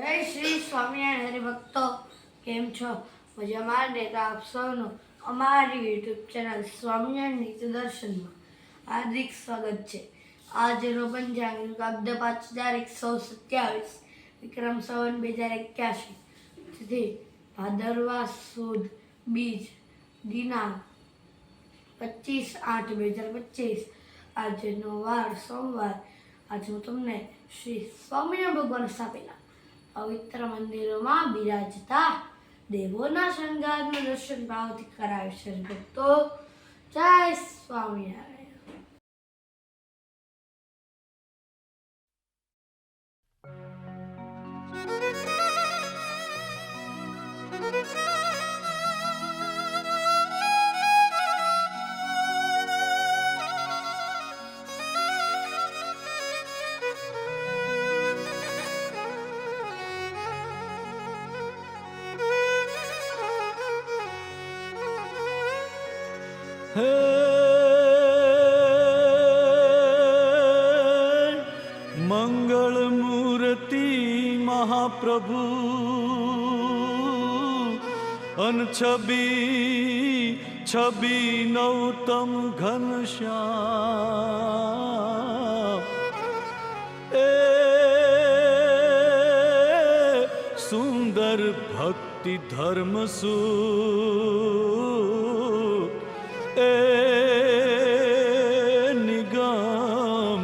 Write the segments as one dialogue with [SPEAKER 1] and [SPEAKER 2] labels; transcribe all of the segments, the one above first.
[SPEAKER 1] જય શ્રી સ્વામિનારાયણ હરિભક્તો. કેમ છો? મજામાં? નેતા આપ સૌનું અમારી યુટ્યુબ ચેનલ સ્વામિનારાયણ નીતિ દર્શનમાં હાર્દિક સ્વાગત છે. આજનો પંચાંગ અબ્દ પાંચ હજાર એકસો સત્યાવીસ, વિક્રમ સવન બે હજાર એક્યાસી. તેથી ભાદરવા સુદ બીજ દિનાંક પચીસ આઠ બે હજાર પચીસ. આજનો વાર સોમવાર. આજે હું તમને શ્રી સ્વામિનારાયણ ભગવાન સ્થાપેલા પવિત્ર મંદિરોમાં બિરાજતા દેવોના શણગારનું દર્શન ભાવથી કરાવે છે ભક્તો જય સ્વામિનારાયણ.
[SPEAKER 2] મંગળ મૂર્તિ મહાપ્રભુ. અન છબી છબી નૌતમ ઘનશ્યામ. એ સુંદર ભક્તિ ધર્મ સુ. એ નિગમ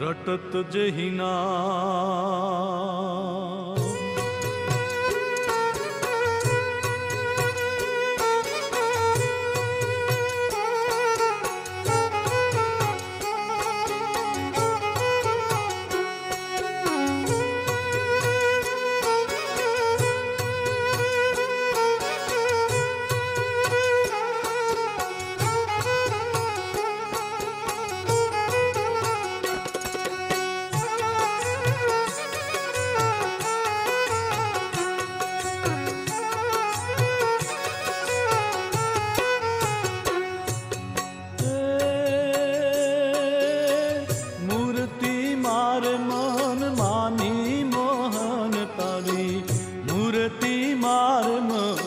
[SPEAKER 2] રટત જહિના. મૂર્તિ મારે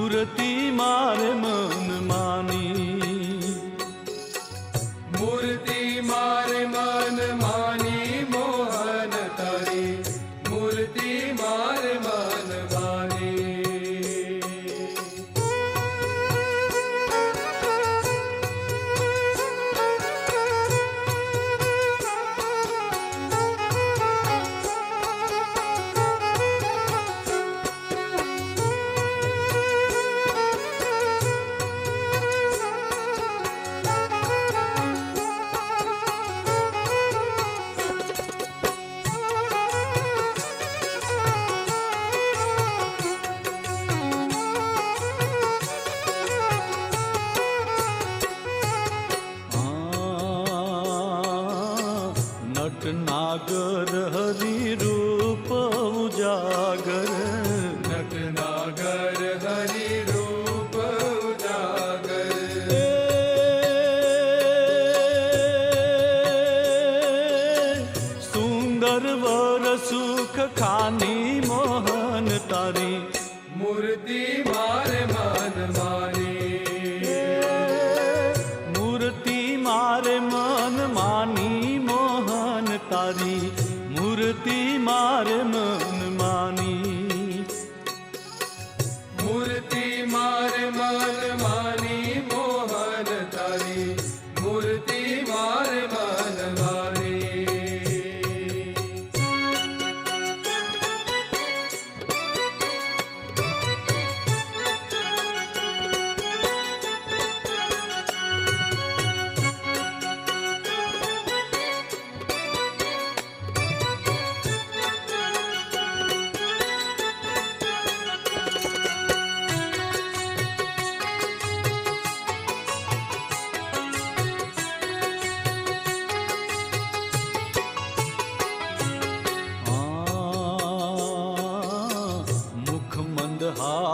[SPEAKER 2] મૂર્તિ મારે મન માની.
[SPEAKER 3] મૂર્તિ મારે મન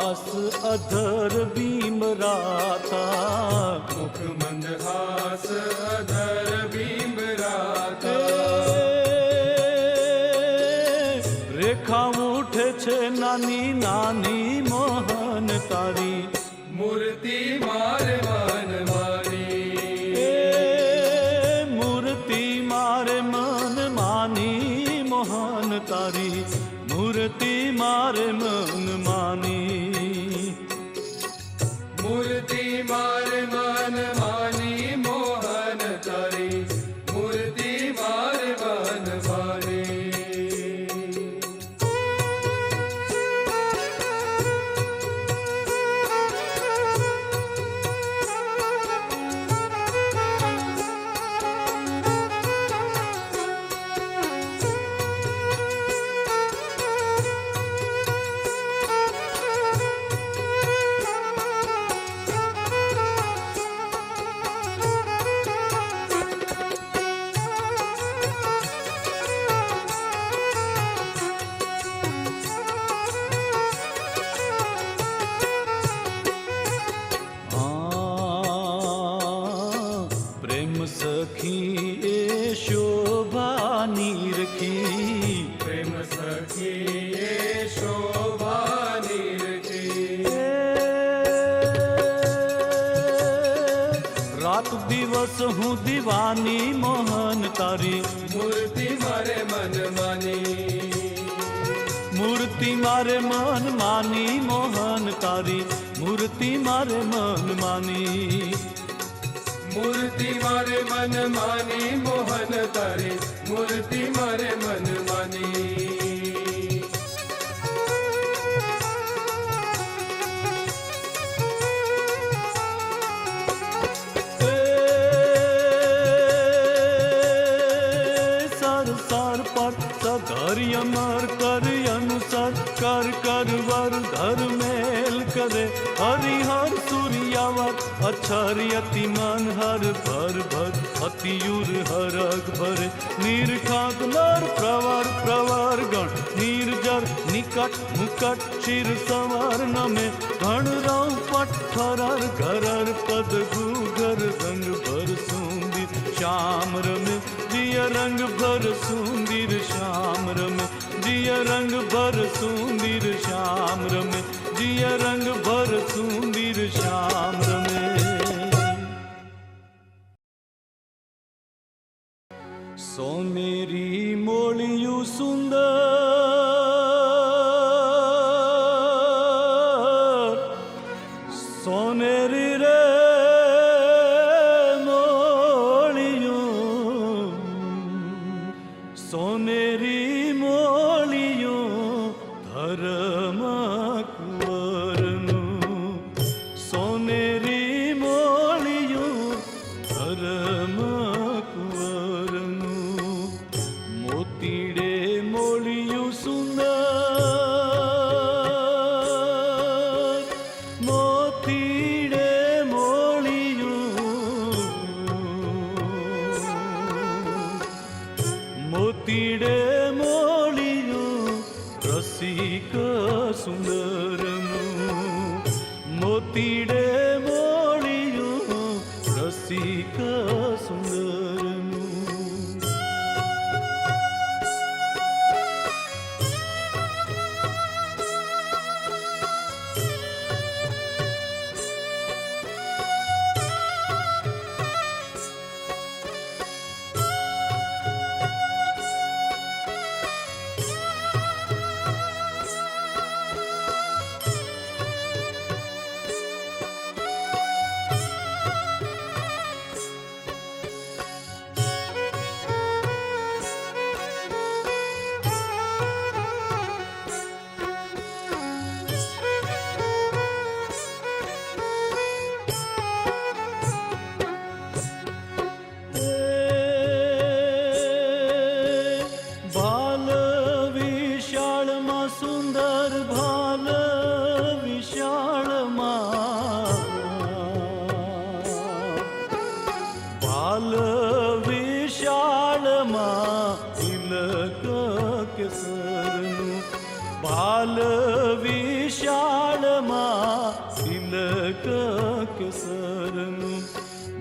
[SPEAKER 2] મંદહાસ અધર ભીમ રાતા.
[SPEAKER 3] મુખ મંદહાસ અધર ભીમ રાતા.
[SPEAKER 2] રેખા ઉઠે છે નાની નાની મોહન તારી.
[SPEAKER 3] મૂર્તિ મારે મન માની.
[SPEAKER 2] એ મૂર્તિ મારે મન માની મોહન તારી. મૂર્તિ મારે માની સખી એ શોભાની રખી
[SPEAKER 3] પ્રેમ સખી એ શોભાની રચી
[SPEAKER 2] રાત દિવસ હું દીવાની મોહન તારી
[SPEAKER 3] મૂર્તિ મારે મન માની
[SPEAKER 2] મૂર્તિ મારે મન માની મોહન તારી મૂર્તિ મારે મન માની
[SPEAKER 3] મૂર્તિ મારે મન માની, મોહન તારે મૂર્તિ મારે મન માની.
[SPEAKER 2] સર સર પટ સધર્ય મર કર અનુસર કર કર વર ધર સૂર્યાવત અક્ષર યતિ મન હર ભર ભર અતિયુર હરગ ભરે નિર્ખાત નર પ્રવર પ્રવર ગણ નિર્જર નિકટ મુકટ શિર સવાર નમે ઘણ રવ પઠ્ઠરર ઘરર પદ ગુગર રંગ ભર સુંદિર શ્યામ રમે દિય રંગ ભર સુંદિર શ્યામ રમે દિય રંગ ભર સુંદિર શ્યામ રમે દિય રંગ ભર સુંદિર શ્યામ રમે ਸੋ ਮੇਰੀ ਮੋਲਿਓ ਸੁੰਦਰ కాశీ కాసునా કાલ વિશાળમાં તિલક કેસરનું બાલ વિશાળમાં તિલક કેસરનું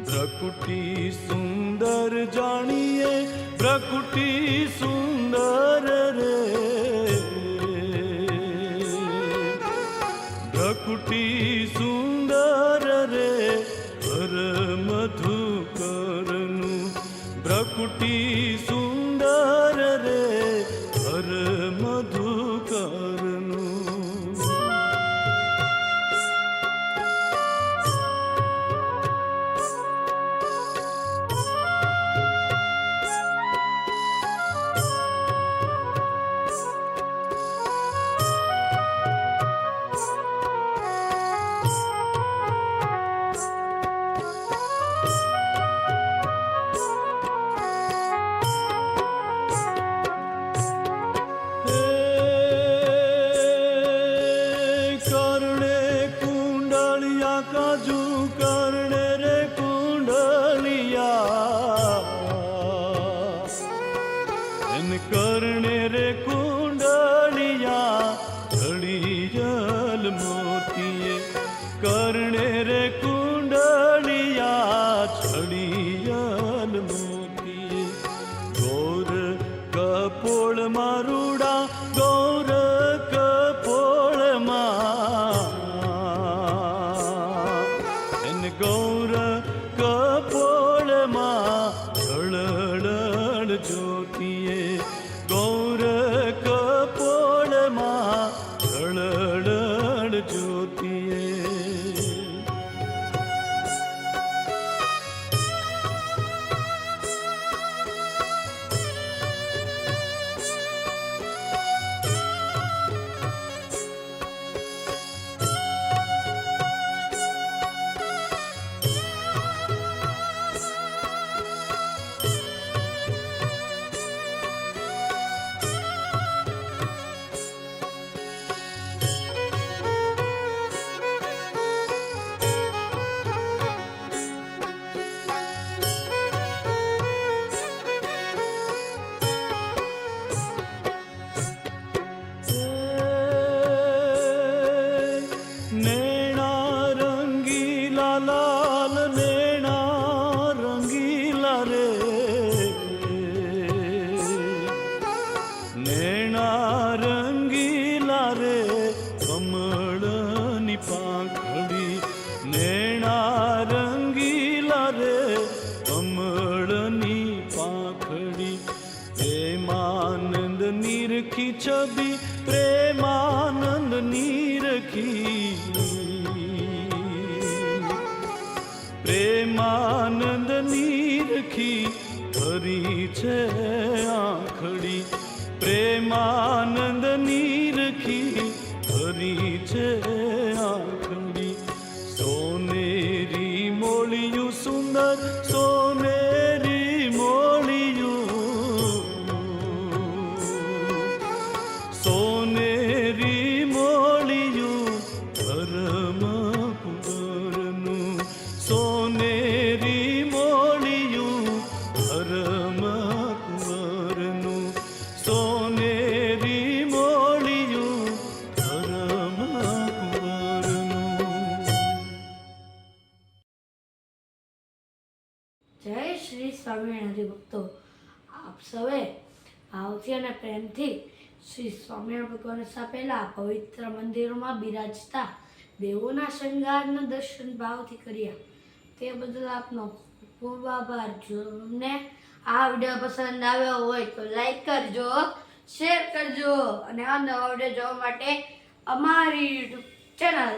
[SPEAKER 2] પ્રકૃતિ સુંદર જાણીએ પ્રકૃતિ સુંદર ಕುಟೀಸು canımı આનંદ નીરખી છબી પ્રેમાનંદ નીરખી પ્રેમાનંદ નીરખી ફરી છે આંખડી પ્રેમાનંદ નીરખી ફરી છે
[SPEAKER 1] આપ સૌએ ભાવથી અને પ્રેમથી શ્રી સ્વામિનારાયણ ભગવાન સ્થાપેલા પવિત્ર મંદિરોમાં બિરાજતા દેવોના શણગારના દર્શન ભાવથી કર્યા. તે બદલ આપનો ખૂબ આભાર. જો અમને આ વીડિયો પસંદ આવ્યો હોય તો લાઈક કરજો, શેર કરજો અને આ નવા વીડિયો જોવા માટે અમારી યુટ્યુબ ચેનલ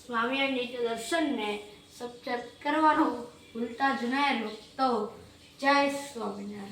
[SPEAKER 1] સ્વામિનારાયણ નીતિ દર્શનને સબસ્ક્રાઈબ કરવાનું ભૂલતા જ નહીં તો જય સ્વામિનારાયણ.